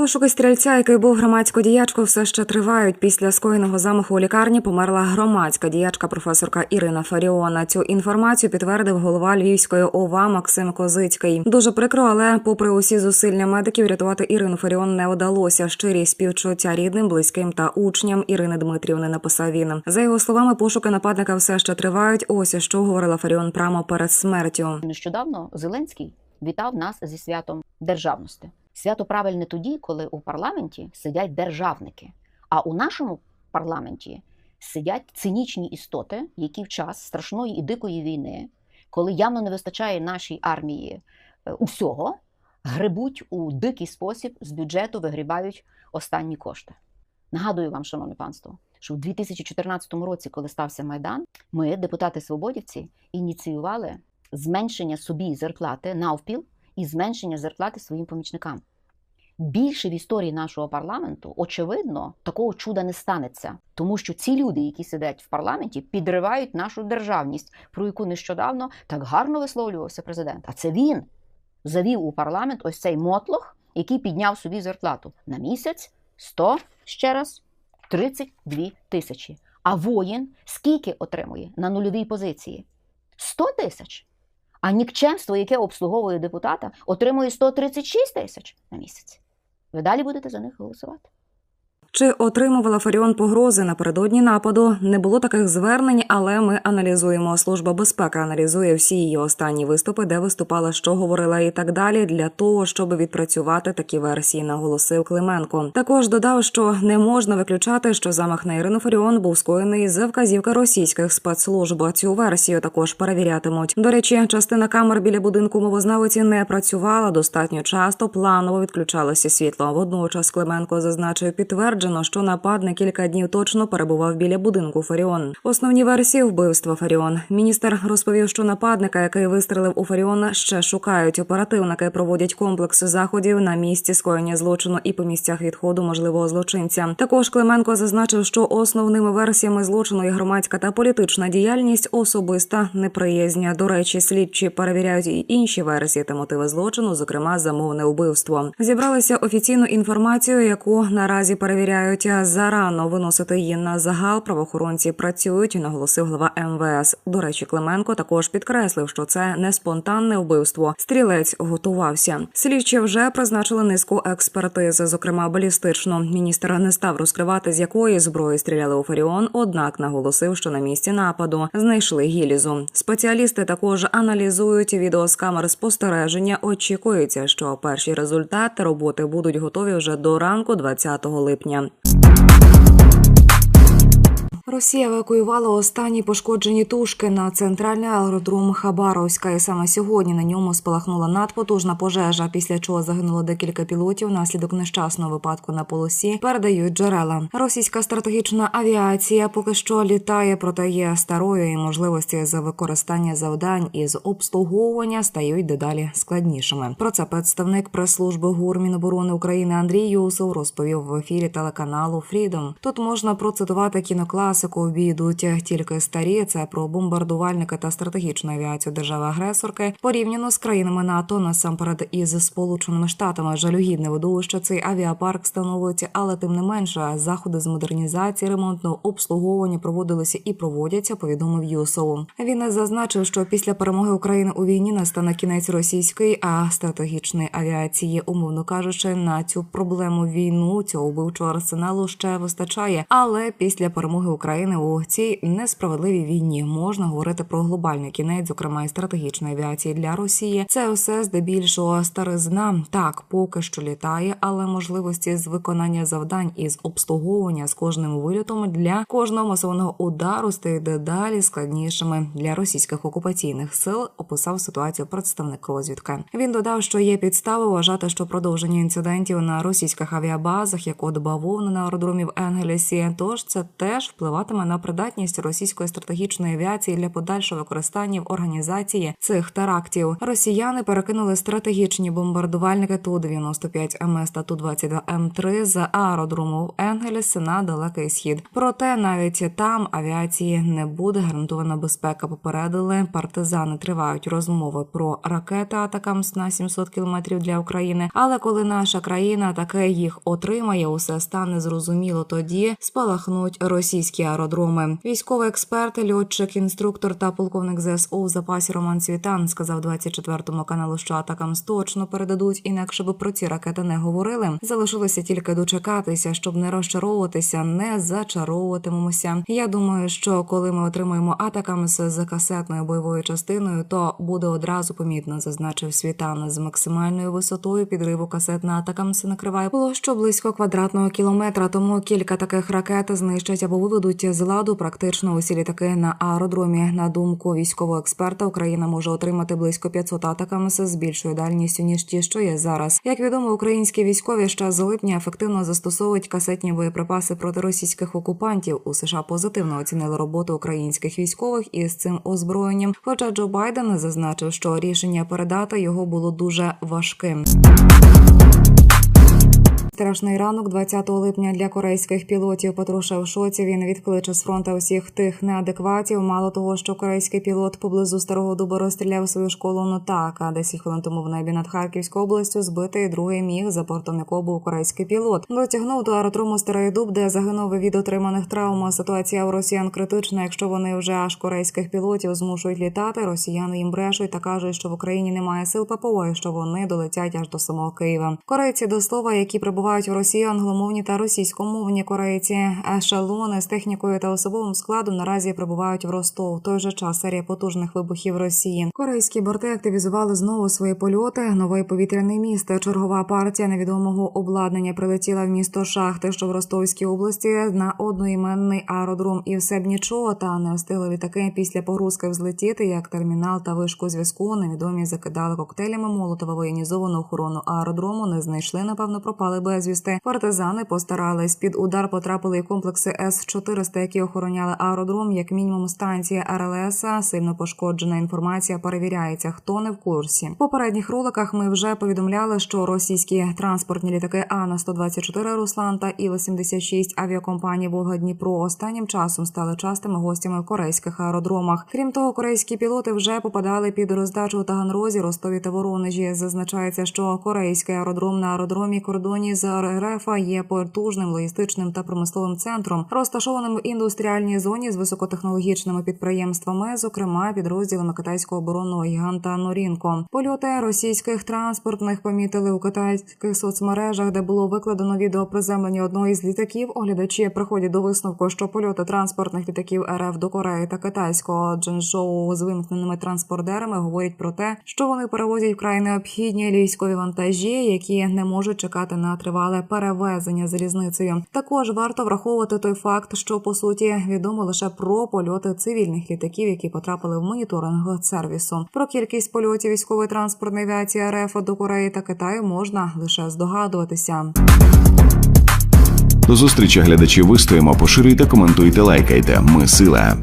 Пошуки стрільця, який був громадською діячкою, все ще тривають. Після скоєного замаху у лікарні померла громадська діячка професорка Ірина Фаріона. Цю інформацію підтвердив голова Львівської ОВА Максим Козицький. Дуже прикро, але попри усі зусилля медиків, рятувати Ірину Фаріон не вдалося. Щирі співчуття рідним, близьким та учням Ірини Дмитрівни написав він. За його словами, пошуки нападника все ще тривають. Ось що говорила Фаріон прямо перед смертю. Нещодавно Зеленський вітав нас зі святом державності. Свято правильне тоді, коли у парламенті сидять державники, а у нашому парламенті сидять цинічні істоти, які в час страшної і дикої війни, коли явно не вистачає нашій армії е, усього, грибуть у дикий спосіб з бюджету, вигрібають останні кошти. Нагадую вам, шановне панство, що в 2014 році, коли стався майдан, ми, депутати свободівці, ініціювали зменшення собі зарплати навпіл і зменшення зарплати своїм помічникам. Більше в історії нашого парламенту, очевидно, такого чуда не станеться, тому що ці люди, які сидять в парламенті, підривають нашу державність, про яку нещодавно так гарно висловлювався президент. А це він завів у парламент ось цей мотлох, який підняв собі зарплату на місяць 100, ще раз 32 тисячі. А воїн скільки отримує на нульовій позиції? 100 тисяч. А нікчемство, яке обслуговує депутата, отримує 136 тисяч на місяць. Ви далі будете за них голосувати? Чи отримувала Фаріон погрози напередодні нападу? Не було таких звернень, але ми аналізуємо. Служба безпеки аналізує всі її останні виступи, де виступала, що говорила і так далі, для того, щоб відпрацювати такі версії, наголосив Клименко. Також додав, що не можна виключати, що замах на Ірину Фаріон був скоєний за вказівки російських спецслужб. Цю версію також перевірятимуть. До речі, частина камер біля будинку мовознавиці не працювала достатньо часто. Планово відключалося світло. Водночас Клименко зазначив підтверджено, що нападник кілька днів точно перебував біля будинку Фаріон. Основні версії вбивства Фаріон. Міністр розповів, що нападника, який вистрелив у Фаріона, ще шукають. Оперативники проводять комплекс заходів на місці скоєння злочину і по місцях відходу можливого злочинця. Також Клименко зазначив, що основними версіями злочину є громадська та політична діяльність, особиста неприязня. До речі, слідчі перевіряють і інші версії та мотиви злочину, зокрема замовне вбивство. Зібралися офіційну інформацію, яку наразі перевіряють. Зарано виносити її на загал. Правоохоронці працюють, наголосив глава МВС. До речі, Клименко також підкреслив, що це не спонтанне вбивство. Стрілець готувався. Слідчі вже призначили низку експертиз, зокрема балістичну. Міністр не став розкривати, з якої зброї стріляли у Фаріон. Однак наголосив, що на місці нападу знайшли гілізу. Спеціалісти також аналізують відео з камер спостереження. Очікується, що перші результати роботи будуть готові вже до ранку 20 липня. Росія евакуювала останні пошкоджені тушки на центральний аеродром Хабаровська. І саме сьогодні на ньому спалахнула надпотужна пожежа, після чого загинуло декілька пілотів внаслідок нещасного випадку на полосі. Передають джерела. Російська стратегічна авіація поки що літає, проте є старою і можливості за використання завдань із обслуговування стають дедалі складнішими. Про це представник прес-служби ГУР Міноборони України Андрій Юсов розповів в ефірі телеканалу Фрідом. Тут можна процитувати кінокласику обійдуть тільки старі. Це про бомбардувальники та стратегічну авіацію держави-агресорки порівняно з країнами НАТО насамперед із Сполученими Штатами. Жалюгідне видовище цей авіапарк становить, але тим не менше заходи з модернізації, ремонтного обслуговування проводилися і проводяться. Повідомив Юсов. Він зазначив, що після перемоги України у війні настане кінець російської, а стратегічної авіації, умовно кажучи, на цю проблему війну цього вбивчого арсеналу ще вистачає. Але після перемоги України у цій несправедливій війні можна говорити про глобальний кінець, зокрема і стратегічної авіації для Росії. Це все здебільшого старизна. Так, поки що літає, але можливості з виконання завдань із обслуговування з кожним вильотом для кожного масованого удару стають дедалі складнішими для російських окупаційних сил. Описав ситуацію представник розвідки. Він додав, що є підстави вважати, що продовження інцидентів на російських авіабазах, як от бавовна на аеродромі в Енгелесі, тож це теж впливає впливатиме на придатність російської стратегічної авіації для подальшого використання в організації цих терактів. Росіяни перекинули стратегічні бомбардувальники ту 95 МС та ту 22 М3 з аеродрому в Енгельс на далекий схід. Проте навіть там авіації не буде гарантована безпека. Попередили партизани. Тривають розмови про ракети Атакамс на 700 кілометрів для України. Але коли наша країна таке їх отримає, усе стане зрозуміло. Тоді спалахнуть російські аеродроми. Військовий експерт, льотчик, інструктор та полковник ЗСУ у запасі Роман Цвітан сказав 24-му каналу, що Атакамс точно передадуть, інакше би про ці ракети не говорили. Залишилося тільки дочекатися, щоб не розчаровуватися, не зачаровуватимемося. Я думаю, що коли ми отримаємо Атакамс з касетною бойовою частиною, то буде одразу помітно, зазначив Світан з максимальною висотою підриву касет на Атакамс накриває площу близько квадратного кілометра. Тому кілька таких ракет знищать або виведуть з ладу практично усі літаки на аеродромі. На думку військового експерта, Україна може отримати близько 500 Атакамс з більшою дальністю ніж ті, що є зараз. Як відомо, українські військові ще з липня ефективно застосовують касетні боєприпаси проти російських окупантів. У США позитивно оцінили роботу українських військових із цим озброєнням. Хоча Джо Байден зазначив, що рішення передати його було дуже важким. Страшний ранок 20 липня для корейських пілотів. Патруша в шоці. Він відкличе з фронта усіх тих неадекватів. Мало того, що корейський пілот поблизу старого дуба розстріляв свою школу. Так, 10 хвилин тому в небі над Харківською областю збитий другий міг за бортом якого був корейський пілот. Дотягнув до аеродрому старий дуб, де загинув від отриманих травм. Ситуація у росіян критична. Якщо вони вже аж корейських пілотів змушують літати, росіяни їм брешуть та кажуть, що в Україні немає сил ППО, і що вони долетять аж до самого Києва. Корейці до слова, які прибувають в Росію англомовні та російськомовні корейці. Ешелони з технікою та особовим складом наразі прибувають в Ростов. В той же час серія потужних вибухів Росії. Корейські борти активізували знову свої польоти. Новий повітряний міст. Чергова партія невідомого обладнання прилетіла в місто Шахти, що в Ростовській області на одноіменний аеродром. І все б нічого, та не встигли літаки після погрузки взлетіти, як термінал та вишку зв'язку. Невідомі закидали коктейлями Молотова воєнізовану охорону аеродрому. Не знайшли, напевно, пропали безвісти. Партизани постарались. Під удар потрапили і комплекси С-400, які охороняли аеродром. Як мінімум, станція РЛС. Сильно пошкоджена інформація перевіряється. Хто не в курсі. В попередніх роликах ми вже повідомляли, що російські транспортні літаки Ана 124 Руслан та Іл 76 авіакомпанії Волга Дніпро останнім часом стали частими гостями в корейських аеродромах. Крім того, корейські пілоти вже попадали під роздачу в Таганрозі, Ростові та Воронежі. Зазначається, що корейський аеродром на аеродромі кордоні РФ є потужним логістичним та промисловим центром, розташованим в індустріальній зоні з високотехнологічними підприємствами, зокрема підрозділами китайського оборонного гіганта Норінко. Польоти російських транспортних помітили у китайських соцмережах, де було викладено відео приземлення одного із літаків. Оглядачі приходять до висновку, що польоти транспортних літаків РФ до Кореї та китайського Дженшоу з вимкненими транспордерами говорять про те, що вони перевозять вкрай необхідні військові вантажі, які не можуть чекати на тривале перевезення залізницею. Також варто враховувати той факт, що по суті відомо лише про польоти цивільних літаків, які потрапили в моніторинг сервісу. Про кількість польотів військової транспортної авіації РФ до Кореї та Китаю можна лише здогадуватися. До зустрічі глядачі вистоїмо, поширюйте, коментуйте, лайкайте. Ми сила.